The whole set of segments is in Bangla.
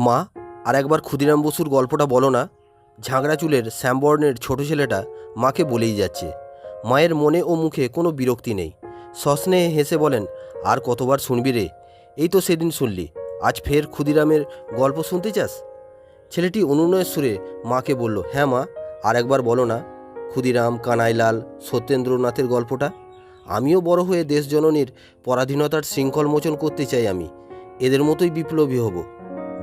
মা, আর একবার ক্ষুদিরাম বসুর গল্পটা বলো না। ঝাঁকড়া চুলের শ্যামবর্ণের ছোট ছেলেটা মাকে বলেই যাচ্ছে। মায়ের মনে ও মুখে কোনো বিরক্তি নেই। সস্নেহে হেসে বলেন, আর কতবার শুনবি রে? এই তো সেদিন শুনলি। আজ ফের ক্ষুদিরামের গল্প শুনতে চাস? ছেলেটি অনুনয়ের সুরে মাকে বলল হ্যাঁ মা, আর একবার বলো না, ক্ষুদিরাম, কানাইলাল, সত্যেন্দ্রনাথের গল্পটা। আমিও বড় হয়ে দেশ জননীর পরাধীনতার শৃঙ্খল মোচন করতে চাই আমি। এদের মতোই বিপ্লবী হব।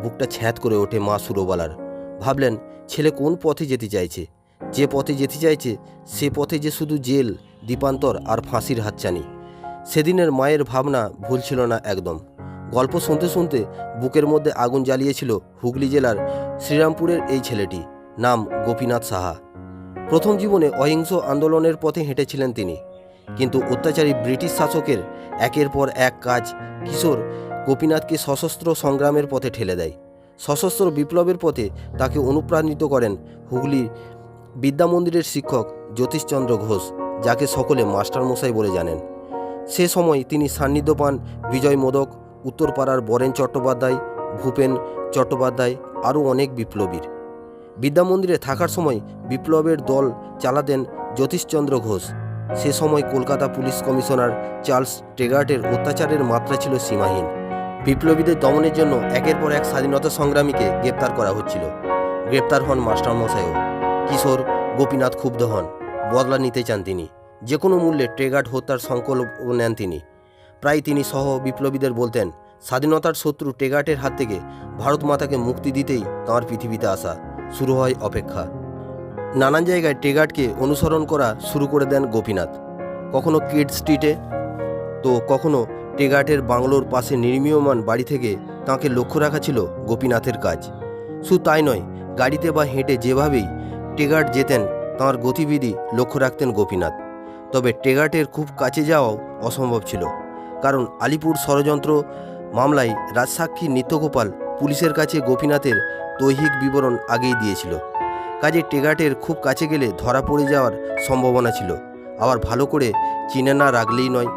বুকটা ছ্যাঁত করে ওঠে মা সুরবালার। ভাবলেন, ছেলে কোন পথে যেতে চাইছে? যে পথে যেতে চাইছে, সে পথে যে শুধু জেল, দীপান্তর আর ফাঁসির হাতছানি। সেদিনের মায়ের ভাবনা ভুল ছিল না একদম। গল্প শুনতে শুনতে বুকের মধ্যে আগুন জ্বালিয়েছিল হুগলি জেলার শ্রীরামপুরের এই ছেলেটি, নাম গোপীনাথ সাহা। প্রথম জীবনে অহিংস আন্দোলনের পথে হেঁটেছিলেন তিনি। কিন্তু অত্যাচারী ব্রিটিশ শাসকের একের পর এক কাজ কিশোর গোপীনাথকে সশস্ত্র সংগ্রামের পথে ঠেলে দেয়। সশস্ত্র বিপ্লবের পথে তাকে অনুপ্রাণিত করেন হুগলি বিদ্যা মন্দিরের শিক্ষক জ্যোতিষচন্দ্র ঘোষ, যাকে সকলে মাস্টারমশাই বলে জানেন। সে সময় তিনি সান্নিধ্য পান বিজয় মোদক, উত্তরপাড়ার বরেন চট্টোপাধ্যায়, ভূপেন চট্টোপাধ্যায়, আরও অনেক বিপ্লবীর। বিদ্যা মন্দিরে থাকার সময় বিপ্লবের দল চালাতেন জ্যোতিষচন্দ্র ঘোষ। সে সময় কলকাতা পুলিশ কমিশনার চার্লস টেগার্টের অত্যাচারের মাত্রা ছিল সীমাহীন। বিপ্লবীদের দমনের জন্য একের পর এক স্বাধীনতা সংগ্রামীকে গ্রেপ্তার করা হচ্ছিল। গ্রেপ্তার হন মাস্টারমশাইও কিশোর গোপীনাথ ক্ষুব্ধ হন। বদলা নিতে চান তিনি। যে কোনো মূল্যে ট্রেগার্ড হত্যার সংকল্প নেন তিনি। প্রায় তিনি সহ বিপ্লবীদের বলতেন, স্বাধীনতার শত্রু টেগার্টের হাত থেকে ভারত মাতাকে মুক্তি দিতেই তাঁর পৃথিবীতে আসা শুরু হয় অপেক্ষা। নানান জায়গায় টেগার্টকে অনুসরণ করা শুরু করে দেন গোপীনাথ। কখনো কিড স্ট্রিটে, তো কখনো টেগার্টের বাংলোর পাশে নির্মীয়মান বাড়ি থেকে তাঁকে লক্ষ্য রাখা ছিল গোপীনাথের কাজ। শুধু তাই নয়, গাড়িতে বা হেঁটে যেভাবেই টেগার্ট যেতেন, তাঁর গতিবিধি লক্ষ্য রাখতেন গোপীনাথ। তবে টেগার্টের খুব কাছে যাওয়াও অসম্ভব ছিল, কারণ আলিপুর ষড়যন্ত্র মামলায় রাজসাক্ষী নিত্যগোপাল পুলিশের কাছে গোপীনাথের দৈহিক বিবরণ আগেই দিয়েছিল। কাজে টেগার্টের খুব কাছে গেলে ধরা পড়ে যাওয়ার সম্ভাবনা ছিল, আবার ভালো করে চিনে না রাখলেই নয়।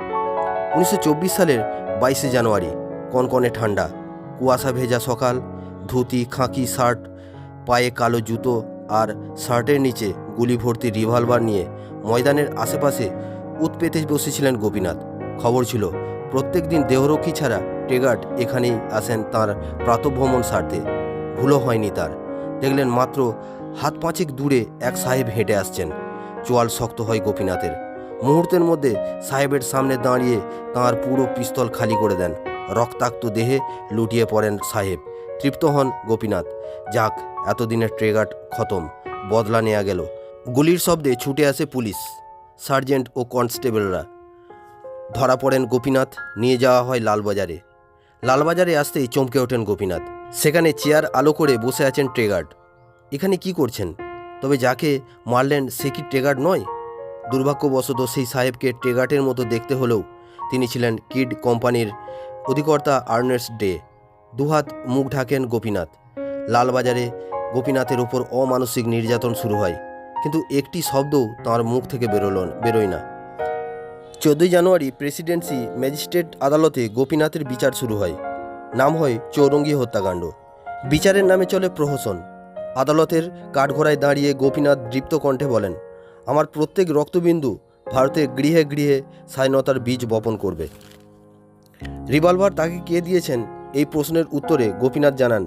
উনিশশো চব্বিশ সালের বাইশে জানুয়ারি, কনকনে ঠান্ডা, কুয়াশা ভেজা সকাল, ধুতি, খাঁকি, শার্ট, পায়ে কালো জুতো আর শার্টের নিচে গুলি ভর্তি রিভলভার নিয়ে ময়দানের আশেপাশে উৎপেতে বসেছিলেন গোপীনাথ। খবর ছিল, প্রত্যেক দিন দেহরক্ষী ছাড়া টেগার্ট এখানেই আসেন তার প্রাতভ্রমণ স্বার্থে ভুলও হয়নি তার। দেখলেন মাত্র হাত পাঁচেক দূরে এক সাহেব হেঁটে আসছেন। চোয়াল শক্ত হয় গোপীনাথের। মুহূর্তের মধ্যে সাহেবের সামনে দাঁড়িয়ে তাঁর পুরো পিস্তল খালি করে দেন। রক্তাক্ত দেহে লুটিয়ে পড়েন সাহেব। তৃপ্ত হন গোপীনাথ। যাক, এতদিনের ট্রেগার্ট খতম, বদলা নেওয়া গেল। গুলির শব্দে ছুটে আসে পুলিশ, সার্জেন্ট ও কনস্টেবলরা। ধরা পড়েন গোপীনাথ, নিয়ে যাওয়া হয় লালবাজারে। লালবাজারে আসতেই চমকে ওঠেন গোপীনাথ। সেখানে চেয়ার আলো করে বসে আছেন ট্রেগার্ড। এখানে কি করছেন? তবে যাকে মারলেন সে কি ট্রেগার্ড নয়? দুর্ভাগ্যবশত সেই সাহেবকে টেগাটের মতো দেখতে হলেও তিনি ছিলেন কিড কোম্পানির অধিকর্তা আর্নেস্ট ডে। দুহাত মুখ ঢাকেন গোপীনাথ। লালবাজারে গোপীনাথের উপর অমানসিক নির্যাতন শুরু হয়, কিন্তু একটি শব্দও তাঁর মুখ থেকে বেরোল বেরোয় না। চোদ্দই জানুয়ারি প্রেসিডেন্সি ম্যাজিস্ট্রেট আদালতে গোপীনাথের বিচার শুরু হয়। নাম হয় চৌরঙ্গি হত্যাকাণ্ড। বিচারের নামে চলে প্রহসন। আদালতের কাঠঘোড়ায় দাঁড়িয়ে গোপীনাথ দৃপ্ত কণ্ঠে বলেন আমার প্রত্যেক রক্তবিন্দু ভারতের গৃহে গৃহে স্বাধীনতার বীজ বপন করবে। রিভলভার তাকে কে দিয়েছেন? এই প্রশ্নের উত্তরে গোপীনাথ জানান,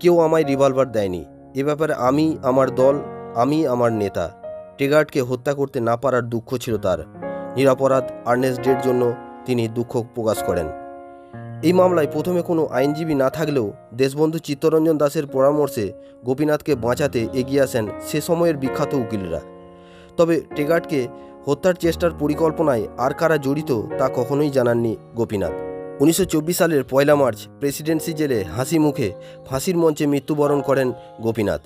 কেউ আমায় রিভলভার দেয়নি। এ ব্যাপারে আমি, আমার দল, আমি, আমার নেতা। টেগার্টকে হত্যা করতে না পারার দুঃখ ছিল তার। নিরাপরাধ আর্নেস্টের জন্য তিনি দুঃখ প্রকাশ করেন। এই মামলায় প্রথমে কোনো আইনজীবী না থাকলেও দেশবন্ধু চিত্তরঞ্জন দাসের পরামর্শে গোপীনাথকে বাঁচাতে এগিয়ে আসেন সে সময়ের বিখ্যাত উকিলরা। তবে টেগার্টকে হত্যার চেষ্টার পরিকল্পনায় আর কারা জড়িত তা কখনোই জানাননি গোপীনাথ। উনিশশো চব্বিশ সালের পয়লা মার্চ প্রেসিডেন্সি জেলে হাসি মুখে ফাঁসির মঞ্চে মৃত্যুবরণ করেন গোপীনাথ।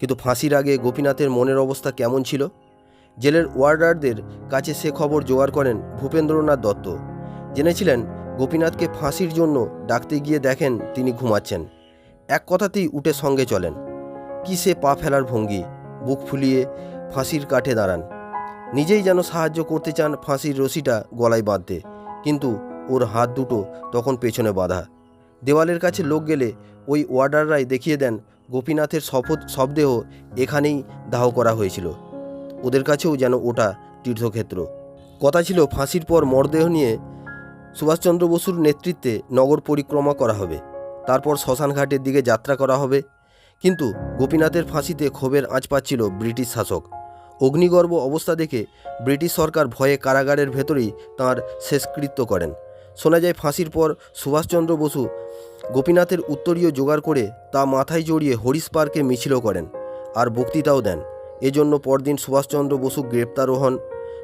কিন্তু ফাঁসির আগে গোপীনাথের মনের অবস্থা কেমন ছিল? জেলের ওয়ার্ডারদের কাছে সে খবর জোগাড় করেন ভূপেন্দ্রনাথ দত্ত। জেনেছিলেন গোপীনাথকে ফাঁসির জন্য ডাকতে গিয়ে দেখেন তিনি ঘুমাচ্ছেন। এক কথাতেই উঠে সঙ্গে চলেন। কি সে পা ফেলার ভঙ্গি, বুক ফুলিয়ে ফাঁসির কাঠে দাঁড়ান। নিজেই যেন সাহায্য করতে চান ফাঁসির রশিটা গলায় বাঁধতে। কিন্তু ওর হাত দুটো তখন পেছনে বাঁধা। দেওয়ালের কাছে লোক গেলে ওই ওয়ার্ডাররাই দেখিয়ে দেন গোপীনাথের শপথ, শবদেহ এখানেই দাহ করা হয়েছিল। ওদের কাছেও যেন ওটা তীর্থক্ষেত্র। কথা ছিল ফাঁসির পর মরদেহ নিয়ে সুভাষচন্দ্র বসুর নেতৃত্বে নগর পরিক্রমা করা হবে। তারপর শ্মশানঘাটের দিকে যাত্রা করা হবে। কিন্তু গোপীনাথের ফাঁসিতে ক্ষোভের আঁচ পাচ্ছিল ব্রিটিশ শাসক। অগ্নিগর্ভ অবস্থা দেখে ব্রিটিশ সরকার ভয়ে কারাগারের ভেতরেই তাঁর শেষকৃত্য করেন। শোনা যায়, ফাঁসির পর সুভাষচন্দ্র বসু গোপীনাথের উত্তরীয় জোগাড় করে তা মাথায় জড়িয়ে হরিশ পার্কে মিছিলও করেন আর বক্তৃতাও দেন। এজন্য পরদিন সুভাষচন্দ্র বসু গ্রেপ্তারও হন।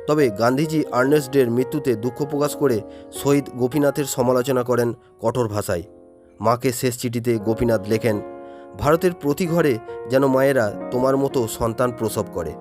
তবে গান্ধীজি আর্নেস্ট ডের মৃত্যুতে দুঃখ প্রকাশ করে শহীদ গোপীনাথের সমালোচনা করেন কঠোর ভাষায়। মাকে শেষ চিঠিতে গোপীনাথ লেখেন, ভারতের প্রতি ঘরে যেন মায়েরা তোমার মতো সন্তান প্রসব করে।